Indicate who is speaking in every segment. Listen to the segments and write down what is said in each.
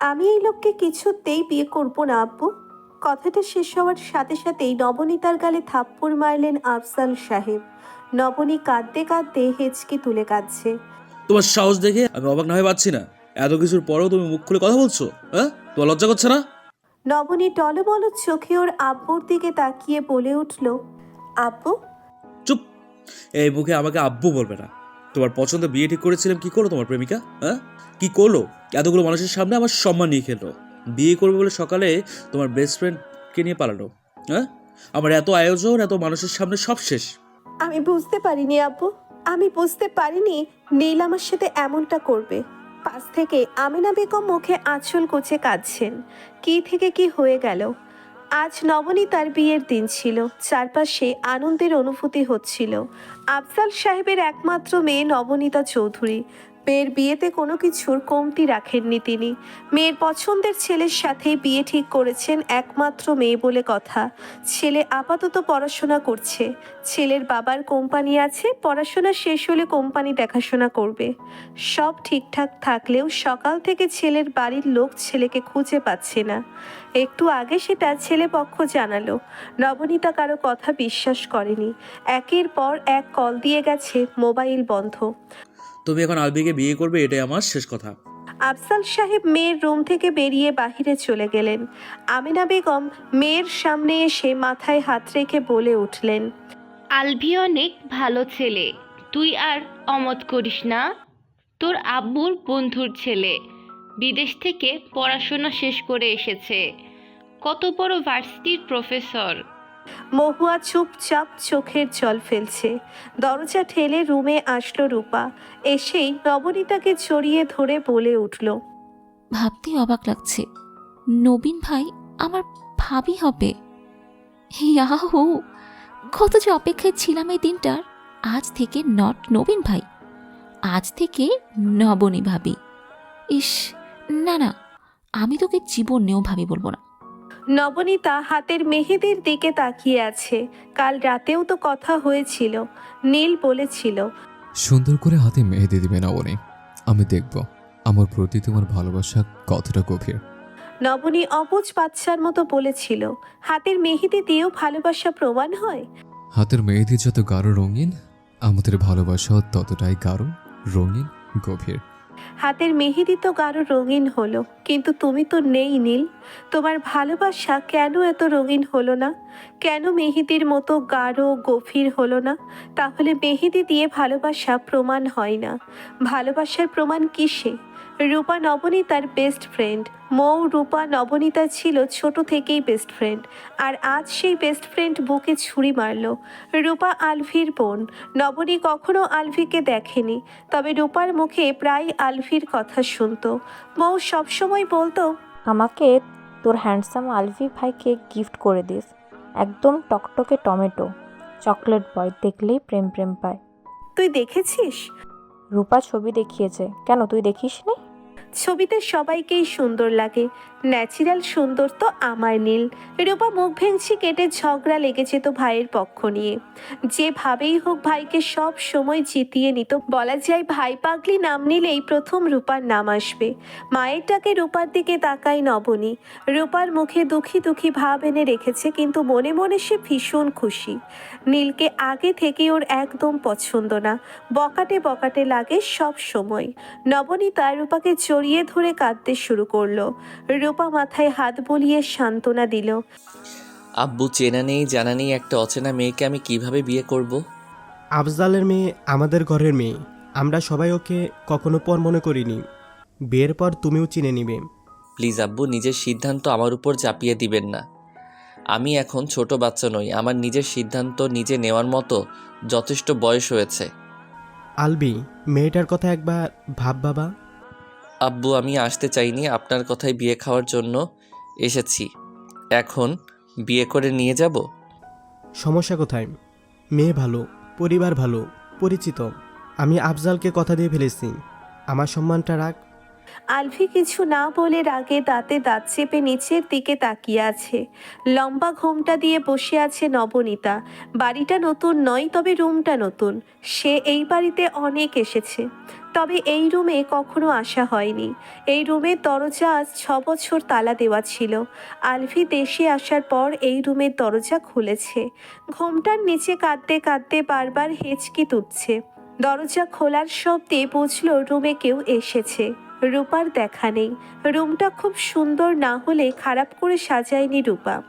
Speaker 1: আমি এই লোককে কিছুতেই বিয়ে করব না আব্বু। কথাটা শেষ হওয়ার সাথে সাথেই নবনীতার গালে থাপ্পড় মারলেন আফজাল সাহেব। নবনী কাঁদতে কাঁদতে হেঁচকে তুলে কাঁদছে।
Speaker 2: তোমার সাহস দেখে আমি অবাক না হয়ে পাচ্ছি না। এত কিছুর পরেও তুমি মুখ খুলে কথা বলছো হ্যাঁ? তোমার লজ্জা করছে না?
Speaker 1: নবনী টলবল চোখে ওর আব্বুর দিকে তাকিয়ে বলে উঠল আব্বু?
Speaker 2: চুপ। এই মুখে আমাকে আব্বু বলবে না। তোমার পছন্দ বিয়ে ঠিক করেছিলাম কি করো তোমার প্রেমিকা হ্যাঁ? কি করল? এতগুলো মানুষের সামনে আমার সম্মান নিয়ে খেলো। বিয়ে করবে বলে সকালে তোমার বেস্ট ফ্রেন্ডকে নিয়ে পালালো। হ্যাঁ? আমার এত আয়োজন, এত মানুষের সামনে সব শেষ।
Speaker 1: আমি বুঝতে পারিনি আব্বু আমি বুঝতে পারিনি নীল আমার সাথে এমনটা করবে। পাশ থেকে আমিনা বেগম মুখে আঁচল কুচে কাঁদছেন। কি থেকে কি হয়ে গেল? আজ নবনীতার বিয়ের দিন ছিল। চারপাশে আনন্দের অনুভূতি হচ্ছিল। আফজাল সাহেবের একমাত্র মেয়ে নবনীতা চৌধুরী। মেয়ের বিয়েতে কোনো কিছুর কমতি রাখেননি তিনি। মেয়ের পছন্দের ছেলের সাথেই বিয়ে ঠিক করেছেন একমাত্র মেয়ে বলে কথা। ছেলে আপাতত পড়াশোনা করছে। ছেলের বাবার কোম্পানি আছে, পড়াশোনা শেষ হলে কোম্পানি দেখাশোনা করবে। সব ঠিকঠাক থাকলেও সকাল থেকে ছেলের বাড়ির লোক ছেলেকে খুঁজে পাচ্ছে না। একটু আগে সেটা ছেলে পক্ষ জানালো। নবনীতা কারও কথা বিশ্বাস করেনি। একের পর এক কল দিয়ে গেছে, মোবাইল বন্ধ।
Speaker 2: তুমি এখন আলবিকে বিয়ে করবে এটাই আমার শেষ কথা।
Speaker 1: আফজাল সাহেব মেয়ের রুম থেকে বেরিয়ে বাহিরে চলে গেলেন। আমিনা বেগম মেয়ের সামনে এসে মাথায় হাত রেখে বলে উঠলেন
Speaker 3: আলভি অনেক ভালো ছেলে তুই আর অমত করিস না। তোর আব্বুর বন্ধুর ছেলে বিদেশ থেকে পড়াশোনা শেষ করে এসেছে। কত বড় ভার্সিটির প্রফেসর
Speaker 1: মহুয়া চুপচাপ চোখের জল ফেলছে। দরজা ঠেলে রুমে আসলো রূপা। এসেই নবনীতাকে জড়িয়ে ধরে বলে উঠল,
Speaker 4: ভাবতেই অবাক লাগছে। নবীন ভাই আমার ভাবি হবে। ইয়াহু! কত যে অপেক্ষায় ছিলাম এই দিনটার। আজ থেকে নট নবীন ভাই। আজ থেকে নবনী ভাবি। ইস, না না, আমি তোকে জীবনেও ভাবি বলব না।
Speaker 1: নবনীতা হাতের মেহেদির দিকে তাকিয়ে আছে। কাল রাতেও তো কথা হয়েছিল। নীল বলেছিল
Speaker 5: সুন্দর করে হাতে মেহেদি দিবে নবনী। আমি দেখব। আমার প্রতি তোমার ভালোবাসা কতটা গভীর।
Speaker 1: নবনী অবুজ বাচ্চার মতো বলেছিল হাতের মেহেদি দিয়েও ভালোবাসা প্রমাণ হয়?
Speaker 5: হাতের মেহেদি যত গাঢ় রঙিন আমাদের ভালোবাসা ততটাই গাঢ় রঙিন গভীর।
Speaker 1: হাতের মেহেদি তো গাঢ় রঙিন হলো। কিন্তু তুমি তো নেই নীল। তোমার ভালোবাসা কেন এত রঙিন হলো না? কেন মেহেদির মতো গাঢ়, গভীর হলো না? তাহলে মেহেদি দিয়ে ভালোবাসা প্রমাণ হয় না। ভালোবাসার প্রমাণ কিসে? রূপা নবনীতার বেস্ট ফ্রেন্ড মৌ রূপা নবনীতা ছিল ছোট থেকেই বেস্ট ফ্রেন্ড আর আজ সেই বেস্ট ফ্রেন্ড বুকে ছুরি মারল। রূপা আলভির বোন। নবনী কখনো আলভিকে দেখেনি তবে রূপার মুখে প্রায় আলভির কথা শুনতো। মৌ সবসময় বলতো
Speaker 6: আমাকে তোর হ্যান্ডসাম আলভি ভাইকে গিফট করে দিস। একদম টকটকে টমেটো চকলেট বয় দেখলেই প্রেম প্রেম পায়।
Speaker 1: তুই দেখেছিস?
Speaker 6: রূপা ছবি দেখিয়েছে। কেন তুই দেখিসনি?
Speaker 1: ছবিতে সবাইকেই সুন্দর লাগে। ন্যাচারাল সুন্দর তো আমার নীল। রূপা মুখ ভেঙচি কেটে ঝগড়া লেগেছে তো ভাইয়ের পক্ষ নিয়ে। যেভাবেই হোক ভাইকে সব সময় জিতিয়ে নিত। বলা যায় ভাই পাগলি নাম নিলেই প্রথম রূপার নাম আসবে। মায়ের ডাকে রূপার দিকে তাকায় নবনী। রূপার মুখে দুঃখী দুঃখী ভাব এনে রেখেছে কিন্তু মনে মনে সে ভীষণ খুশি। নীলকে আগে থেকে ওর একদম পছন্দ না। বকাটে বকাটে লাগে সব সময়। নবনীতা রূপাকে জড়িয়ে ধরে কাঁদতে শুরু করল। রূপা মাথায় হাত বলিয়ে সান্ত্বনা দিল।
Speaker 7: আব্বু চেনা নেই জানা নেই একটা অচেনা মেয়েকে আমি কীভাবে বিয়ে করব।
Speaker 8: আফজালের মেয়ে আমাদের ঘরের মেয়ে। আমরা সবাই ওকে কখনো পর মনে করিনি। বিয়ের পর তুমিও চিনে নিবে।
Speaker 7: প্লিজ আব্বু নিজের সিদ্ধান্ত আমার উপর চাপিয়ে দিবেন না। আমি এখন ছোট বাচ্চা নই আমার নিজের সিদ্ধান্ত নিজে নেওয়ার মতো যথেষ্ট বয়স হয়েছে।
Speaker 8: আলবি মেয়েটার কথা একবার ভাব বাবা।
Speaker 7: আব্বু, আমি আসতে চাইনি, আপনার কথায় বিয়ে খাওয়ার জন্য এসেছি। এখন বিয়ে করে নিয়ে যাব?
Speaker 8: সমস্যা কোথায়? মেয়ে ভালো, পরিবার ভালো, পরিচিত। আমি আফজালকে কথা দিয়ে ফেলেছি। আমার সম্মানটা রাখ।
Speaker 1: আলফি কিছু না বলে রাগে দাঁতে দাঁত চেপে নিচের দিকে তাকিয়ে আছে। লম্বা ঘোমটা দিয়ে বসে আছে নবনীতা। বাড়িটা নতুন নয়, তবে রুমটা নতুন। সে এই বাড়িতে অনেক এসেছে। তবে এই রুমে কখনো আসা হয়নি। এই রুমের দরজা আজ ছ বছর তালা দেওয়া ছিল। আলফি দেশে আসার পর এই রুমের দরজা খুলেছে। ঘোমটার নিচে কাঁদতে কাঁদতে বারবার হেঁচকি তুটছে দরজা খোলার শব্দে বুঝলো রুমে কেউ এসেছে। রূপার দেখা নেই। রুমটা খুব সুন্দর না হলে খারাপ করে সাজায়নি রূপা।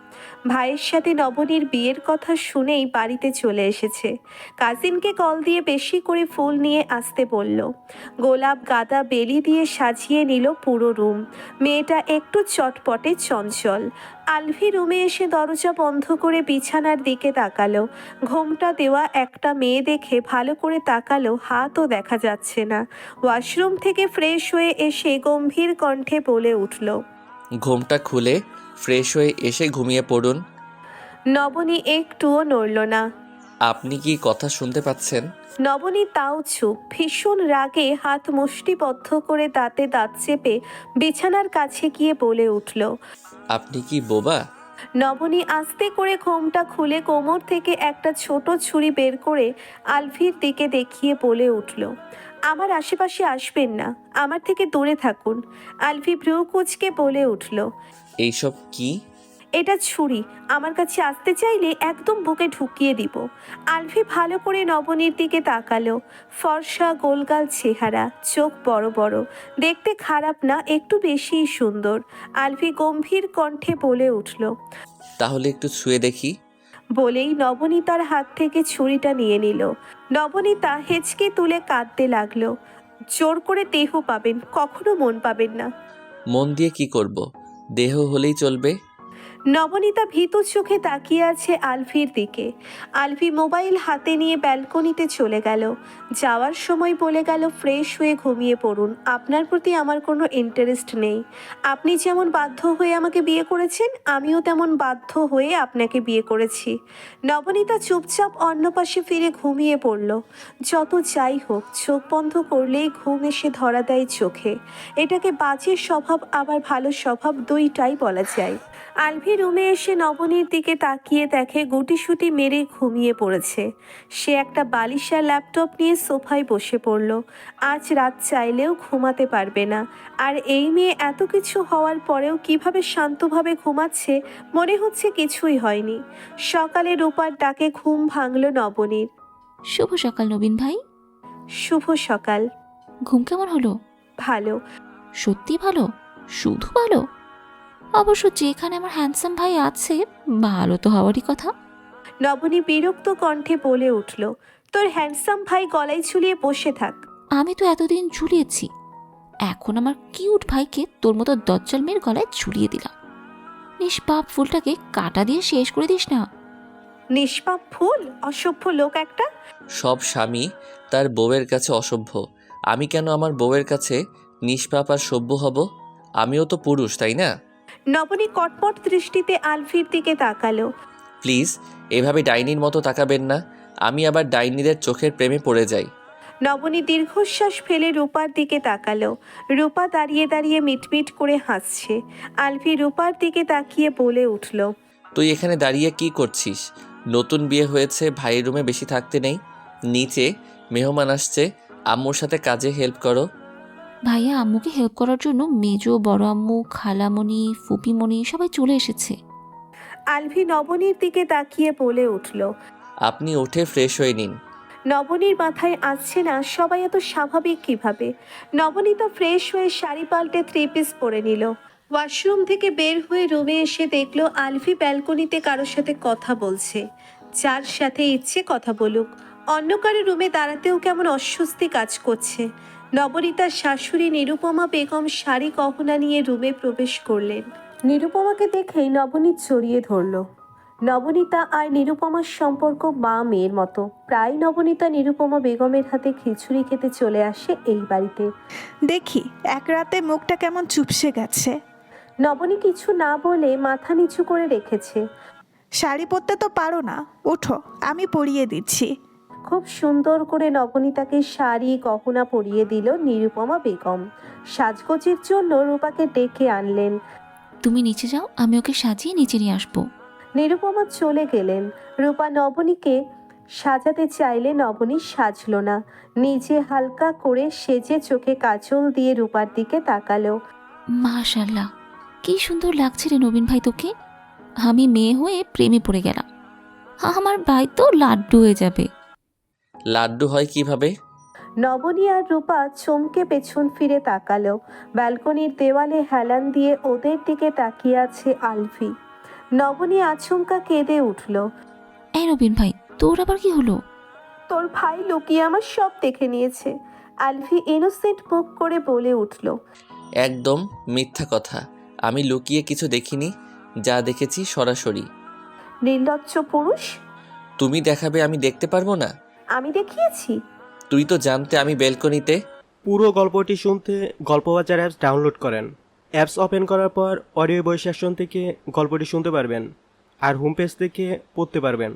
Speaker 1: ভাইয়ের সাথে নবনীর বিয়ের কথা শুনেই বাড়িতে চলে এসেছে। কাজিনকে কল দিয়ে বেশি করে ফুল নিয়ে আসতে বলল। গোলাপ গাঁদা বেলি দিয়ে সাজিয়ে নিল পুরো রুম। মেয়েটা একটু চটপটে চঞ্চল। আলভি রুমে এসে দরজা বন্ধ করে বিছানার দিকে তাকালো। ঘোমটা দেওয়া একটা মেয়ে দেখে ভালো করে তাকালো, হাতও দেখা যাচ্ছে না। ওয়াশরুম থেকে ফ্রেশ হয়ে এসে গম্ভীর কণ্ঠে বলে উঠল
Speaker 7: ঘুমটা খুলে ফ্রেশ হয়ে এসে ঘুমিয়ে পড়ুন।
Speaker 1: নবনী একটুও নড়ল না।
Speaker 7: আপনি কি কথা শুনতে পাচ্ছেন?
Speaker 1: নবনী তাও চুপ ভীষণ রাগে হাত মুষ্টিবদ্ধ করে দাঁতে দাঁত চেপে বিছানার কাছে গিয়ে বলে উঠল
Speaker 7: আপনি কি বোবা?
Speaker 1: নবনী আস্তে করে ঘোমটা খুলে কোমর থেকে একটা ছোট ছুরি বের করে আলফির দিকে দেখিয়ে বলে উঠল, আমার আশেপাশে আসবেন না, আমার থেকে দূরে থাকুন। আলফি ভ্রু কুচকে বলে উঠল,
Speaker 7: এইসব কি?
Speaker 1: এটা ছুরি। আমার কাছে আসতে চাইলে একদম বুকে ঢুকিয়ে দিব। আলভি ভালো করে নবনীর দিকে তাকালো। ফর্সা গোলগাল চেহারা চোখ বড় বড়। দেখতে খারাপ না একটু বেশিই সুন্দর। আলভি গম্ভীর কণ্ঠে বলে উঠল
Speaker 7: তাহলে একটু ছুঁয়ে দেখি।
Speaker 1: বলেই নবনীতার হাত থেকে ছুরিটা নিয়ে নিল। নবনীতা হেঁচকে তুলে কাঁদতে লাগল। জোর করে দেহ পাবেন কখনো মন পাবেন না।
Speaker 7: মন দিয়ে কি করব? দেহ হলেই চলবে?
Speaker 1: নবনীতা ভীতু চোখে তাকিয়ে আছে আলফির দিকে। আলফি মোবাইল হাতে নিয়ে ব্যালকনিতে চলে গেল। যাওয়ার সময় বলে গেল, ফ্রেশ হয়ে ঘুমিয়ে পড়ুন। আপনার প্রতি আমার কোনো ইন্টারেস্ট নেই। আপনি যেমন বাধ্য হয়ে আমাকে বিয়ে করেছেন, আমিও তেমন বাধ্য হয়ে আপনাকে বিয়ে করেছি। নবনীতা চুপচাপ অন্য পাশে ফিরে ঘুমিয়ে পড়ল। যত যাই হোক, চোখ বন্ধ করলেই ঘুম এসে ধরা দেয় চোখে। এটাকে বাজে স্বভাব, আবার ভালো স্বভাব দুইটাই বলা যায়। আলভি রুমে এসে নবনীর দিকে তাকিয়ে দেখে গুটিসুটি মেরে ঘুমিয়ে পড়েছে। সে একটা বালিশা ল্যাপটপ নিয়ে সোফায় বসে পড়ল। আজ রাত চাইলেও ঘুমাতে পারবে না। আর এই মেয়ে এত কিছু হওয়ার পরেও কীভাবে শান্তভাবে ঘুমাচ্ছে মনে হচ্ছে কিছুই হয়নি। সকালে রূপার ডাকে ঘুম ভাঙল নবনীর।
Speaker 4: শুভ সকাল নবীন ভাই।
Speaker 1: শুভ সকাল।
Speaker 4: ঘুম কেমন হলো?
Speaker 1: ভালো।
Speaker 4: সত্যি ভালো? শুধু ভালো? অবশ্য যেখানে আমার হ্যান্ডসাম ভাই আছে ভালো তো হওয়ারই কথা।
Speaker 1: নবনী বিরক্ত কণ্ঠে বলে উঠল তোর হ্যান্ডসাম ভাই গলায় ঝুলিয়ে বসে থাক।
Speaker 4: আমি তো এতদিন ঝুলিয়েছি। এখন আমার কিউট ভাইকে তোর মতো দজ্জাল মেয়ের গলায় ঝুলিয়ে দিলাম। নিষ্পাপ ফুলটাকে কাটা দিয়ে শেষ করে দিস না।
Speaker 1: নিষ্পাপ ফুল? অসভ্য লোক একটা?
Speaker 7: সব স্বামী তার বউয়ের কাছে অসভ্য। আমি কেন আমার বউয়ের কাছে নিষ্পাপ আর সভ্য হব? আমিও তো পুরুষ তাই না?
Speaker 1: নবনী কটমট দৃষ্টিতে আলফির দিকে তাকালো।
Speaker 7: প্লিজ এভাবে ডাইনির মতো তাকাবেন না। আমি আবার ডাইনিদের চোখের প্রেমে পড়ে যাই।
Speaker 1: নবনী দীর্ঘশ্বাস ফেলে রূপার দিকে তাকালো। রূপা দাঁড়িয়ে দাঁড়িয়ে মিটমিট করে হাসছে। আলফি রূপার দিকে তাকিয়ে বলে উঠল
Speaker 7: তুই এখানে দাঁড়িয়ে কি করছিস? নতুন বিয়ে হয়েছে ভাইয়ের রুমে বেশি থাকতে নেই। নিচে মেহমান আসছে আম্মুর সাথে কাজে হেল্প করো।
Speaker 4: ভাইয়া আম্মুকে হেল্প করার জন্য মেজো বড় আম্মু খালামণি ফুপিমণি সবাই চলে এসেছে।
Speaker 1: আলভি নবনীর দিকে তাকিয়ে বলে উঠল
Speaker 7: আপনি উঠে ফ্রেশ হয়ে নিন।
Speaker 1: নবনীর মাথায় আসছে না সবাই এত স্বাভাবিক কীভাবে? নবনী তো ফ্রেশ হয়ে শাড়ি পাল্টে থ্রি পিস পরে নিল। ওয়াশরুম থেকে বের হয়ে রুমে এসে দেখল আলফি ব্যালকনিতে কারোর সাথে কথা বলছে। যার সাথে ইচ্ছে কথা বলুক। অন্য কারও রুমে দাঁড়াতেও কেমন অস্বস্তি কাজ করছে। নবনীতার শাশুড়ি নিরুপমা বেগম শাড়ি গহনা নিয়ে রুমে প্রবেশ করলেন। নিরুপমাকে দেখেই নবনীত জড়িয়ে ধরল। নবনীতা আর নিরুপমার সম্পর্ক মা মেয়ের মতো। প্রায় নবনীতা নিরুপমা বেগমের হাতে খিচুড়ি খেতে চলে আসে এই বাড়িতে।
Speaker 9: দেখি এক রাতে মুখটা কেমন চুপসে গেছে।
Speaker 1: নবনী কিছু না বলে মাথা নিচু করে রেখেছে।
Speaker 9: শাড়ি পরতে তো পারো না। ওঠো আমি পরিয়ে দিচ্ছি।
Speaker 1: খুব সুন্দর করে নবনীতাকে শাড়ি গহনা পরিয়ে দিল নিরুপমা বেগম। সাজগোজের জন্য রূপাকে ডেকে আনলেন।
Speaker 4: তুমি নিচে যাও আমি ওকে সাজিয়ে নিচে নিয়ে আসব।
Speaker 1: নিরুপমা চলে গেলেন। রূপা নবনীকে সাজাতে চাইলে নবনী সাজল না। নিজে হালকা করে সেজে চোখে কাজল দিয়ে রূপার দিকে তাকালো।
Speaker 4: মাশাল্লাহ কি সুন্দর লাগছে রে নবীন ভাই তোকে। আমি মেয়ে হয়ে প্রেমে পড়ে গেলাম। আমার ভাই তো লাড্ডু হয়ে যাবে।
Speaker 7: লাড্ডু হয় কীভাবে?
Speaker 1: নবনী আর রূপা চমকে পেছন ফিরে তাকালো। ব্যালকনির দেওয়ালে হেলান দিয়ে ওদের দিকে তাকিয়ে আছে আলফি নবনী আচমকা কেঁদে উঠল।
Speaker 4: এই নবীন ভাই তোর আবার কি হলো?
Speaker 1: তোর ভাই লুকিয়ে আমার সব দেখে নিয়েছে। আলফি ইনোসেন্ট মুখ করে বলে উঠল।
Speaker 7: একদম মিথ্যা কথা। আমি লুকিয়ে কিছু দেখিনি। যা দেখেছি সরাসরি।
Speaker 1: নির্লজ্জ পুরুষ?
Speaker 7: তুমি দেখাবে আমি দেখতে পারব না?
Speaker 1: আমি দেখিয়েছি।
Speaker 7: তুই তো জানতে আমি বেলকনিতে।
Speaker 8: পুরো গল্পটি শুনতে গল্পবাজার অ্যাপস ডাউনলোড করেন। অ্যাপস ওপেন করার পর অডিও বই সেকশন থেকে গল্পটি শুনতে পারবেন আর হোম পেজ থেকে পড়তে পারবেন।